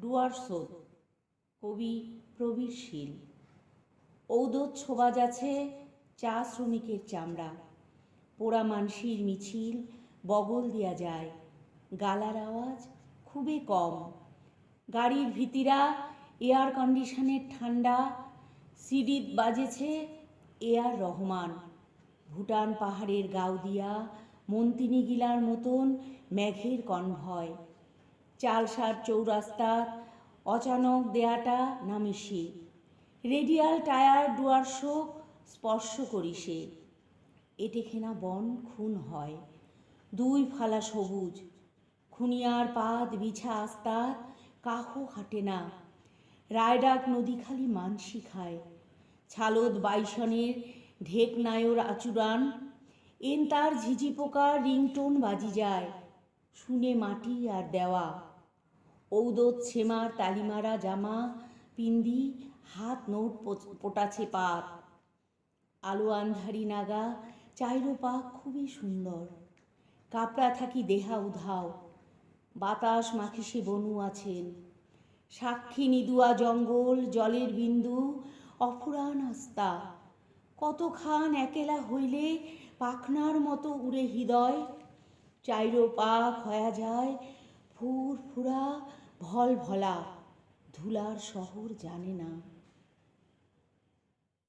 ডুয়ার সোদ, কবি প্রবীর শীল। ঔদত ছোবাজ আছে চা শ্রমিকের চামড়া। পোড়া মানসির মিছিল, বগল দেয়া যায়। গালার আওয়াজ খুবই কম। গাড়ির ভিতিরা এয়ার কন্ডিশনের ঠান্ডা। সিডিত বাজেছে এয়ার রহমান। ভুটান পাহাড়ের গাউদিয়া মন্তিনী গিলার মতন মেঘের কনভয় চালসার চৌরাস্তার অচানক দেয়াটা নামিসে রেডিয়াল টায়ার ডুয়ার শোক স্পর্শ করিসে এটেখেনা বন খুন হয়। দুই ফালা সবুজ। খুনিয়ার পাত বিছা আস্তার কাহো হাটে না। রায়ডাক নদী খালি মানসি খায়। ছালদ বাইসনের ঢেক নায়র আচুরান। এন তার ঝিঝি পোকার রিংটোন বাজি যায়। শুনে মাটি আর দেওয়া। ঔদত ছেমার তালিমারা, জামা, পিন্দি, হাত, নোট পোটাছে পাত। আলো আন্ধারি নাগা, চাইরো পাক খুবই সুন্দর। কাপড়া থাকি দেহা উধাও, বাতাস মাখিসে বনু আছেন। সাক্ষী নিদুয়া জঙ্গল, জলের বিন্দু, অফুরান আস্তা কতখান একেলা হইলে পাখনার মতো উড়ে হৃদয়। চাইরো পাক হয়া যায় ফুর ফুরা ভল ভলা ধুলার শহর জানে না।